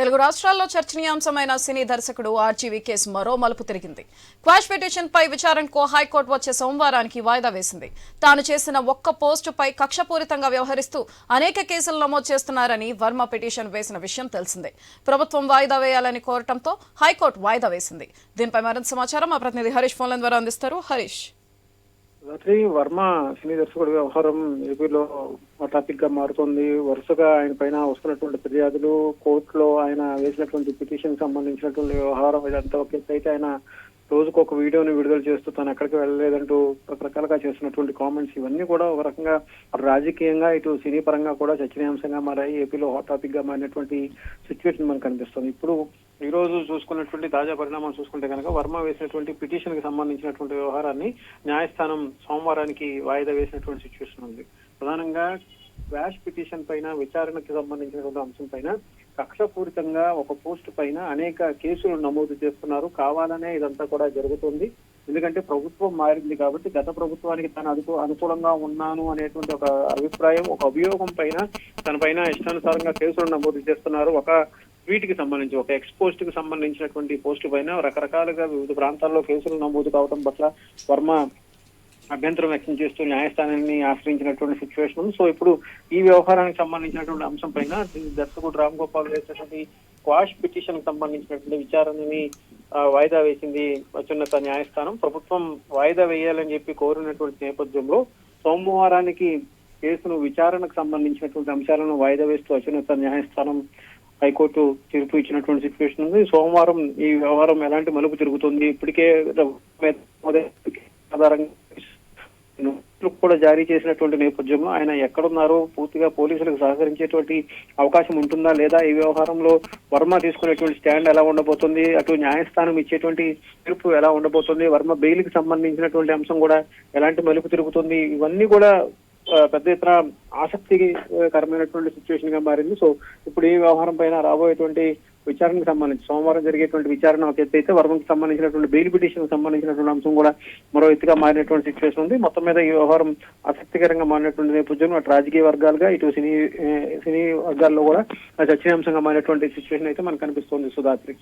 తెలుగు రాష్ట్రాల్లో చర్చనీయాంశమైన సినీ దర్శకుడు RGV case మరో మలుపు తిరిగింది. క్వాష్ పిటిషన్ పై విచారణకు హైకోర్టు వచ్చే సోమవారానికి వాయిదా వేసింది. తాను చేసిన ఒక్క పోస్టుపై కక్షపూరితంగా వ్యవహరిస్తూ అనేక కేసులు నమోదు చేస్తున్నారని వర్మ పిటిషన్ వేసిన విషయం తెలిసిందే. ప్రభుత్వం వాయిదా వేయాలని కోరటంతో హైకోర్టు వాయిదా వేసింది. దీనిపై మరింత సమాచారం మా ప్రతినిధి హరీష్ ఫోన్ల ద్వారా అందిస్తారు. హరీష్. రాత్రి వర్మ సినీ దర్శకుడి వ్యవహారం ఏపీలో టాపిక్గా మారుతోంది. వరుసగా ఆయన పైన వస్తున్నటువంటి ఫిర్యాదులు కోర్టులో ఆయన వేసినటువంటి పిటిషన్ సంబంధించినటువంటి వ్యవహారం ఇదంతా ఒక అయితే ఆయన రోజుకు ఒక వీడియోని విడుదల చేస్తూ తను ఎక్కడికి వెళ్ళలేదంటూ రకరకాలుగా చేస్తున్నటువంటి కామెంట్స్ ఇవన్నీ కూడా ఒక రకంగా రాజకీయంగా ఇటు సినీ పరంగా కూడా చర్చనీయాంశంగా మారాయి ఏపీలో హాట్ టాపిక్గా మారినటువంటి సిచ్యువేషన్ మనకు కనిపిస్తుంది. ఇప్పుడు ఈ రోజు చూసుకున్నటువంటి తాజా పరిణామాలు చూసుకుంటే కనుక వర్మ వేసినటువంటి పిటిషన్కి సంబంధించినటువంటి వ్యవహారాన్ని న్యాయస్థానం సోమవారానికి వాయిదా వేసినటువంటి సిచ్యువేషన్ ఉంది. ప్రధానంగా క్వాష్ పిటిషన్ పైన విచారణకి సంబంధించినటువంటి అంశం పైన కక్షపూరితంగా ఒక పోస్ట్ పైన అనేక కేసులు నమోదు చేస్తున్నారు. కావాలనే ఇదంతా కూడా జరుగుతుంది. ఎందుకంటే ప్రభుత్వం మారింది కాబట్టి గత ప్రభుత్వానికి తను అదుపు అనుకూలంగా ఉన్నాను అనేటువంటి ఒక అభిప్రాయం ఒక అభియోగం పైన తన పైన ఇష్టానుసారంగా కేసులు నమోదు చేస్తున్నారు. ఒక ట్వీట్కి సంబంధించి ఒక ఎక్స్పోస్ట్కి సంబంధించినటువంటి పోస్ట్ పైన రకరకాలుగా వివిధ ప్రాంతాల్లో కేసులు నమోదు కావడం పట్ల వర్మ అభ్యంతరం వ్యక్తం చేస్తూ న్యాయస్థానాన్ని ఆశ్రయించినటువంటి సిచ్యువేషన్ ఉంది. సో ఇప్పుడు ఈ వ్యవహారానికి సంబంధించినటువంటి అంశం పైన దర్శకుడు రామ్ గోపాల్ వేసినటువంటి క్వాష్ పిటిషన్కి సంబంధించినటువంటి విచారణని వాయిదా వేసింది అత్యున్నత న్యాయస్థానం. ప్రభుత్వం వాయిదా వేయాలని చెప్పి కోరినటువంటి నేపథ్యంలో సోమవారానికి కేసును విచారణకు సంబంధించినటువంటి అంశాలను వాయిదా వేస్తూ అత్యున్నత న్యాయస్థానం హైకోర్టు తీర్పు ఇచ్చినటువంటి సిచ్యువేషన్ ఉంది. సోమవారం ఈ వ్యవహారం ఎలాంటి మలుపు తిరుగుతుంది? ఇప్పటికే ఆధారంగా నోటీసులు కూడా జారీ చేసినటువంటి నేపథ్యంలో ఆయన ఎక్కడున్నారో పూర్తిగా పోలీసులకు సహకరించేటువంటి అవకాశం ఉంటుందా లేదా ఈ వ్యవహారంలో వర్మ తీసుకునేటువంటి స్టాండ్ ఎలా ఉండబోతుంది? అటు న్యాయస్థానం ఇచ్చేటువంటి తీర్పు ఎలా ఉండబోతుంది? వర్మ బెయిల్కి సంబంధించినటువంటి అంశం కూడా ఎలాంటి మలుపు తిరుగుతుంది? ఇవన్నీ కూడా పెద్ద ఎత్తున ఆసక్తికరమైనటువంటి సిచ్యువేషన్గా మారింది. సో ఇప్పుడు ఈ వ్యవహారం పైన రాబోయేటువంటి విచారణకు సంబంధించి సోమవారం జరిగేటువంటి విచారణ ఒక ఎత్తు అయితే వర్మకి సంబంధించినటువంటి బెయిల్ పిటిషన్ సంబంధించినటువంటి అంశం కూడా మరో ఎత్తుగా మారినటువంటి సిచ్యువేషన్ ఉంది. మొత్తం మీద ఈ వ్యవహారం ఆసక్తికరంగా మారినటువంటి నేపథ్యంలో అటు రాజకీయ వర్గాలుగా ఇటు సినీ సినీ వర్గాల్లో కూడా చర్చనీయాంశంగా మారినటువంటి సిచ్యువేషన్ అయితే మనకు కనిపిస్తోంది సుధాత్రి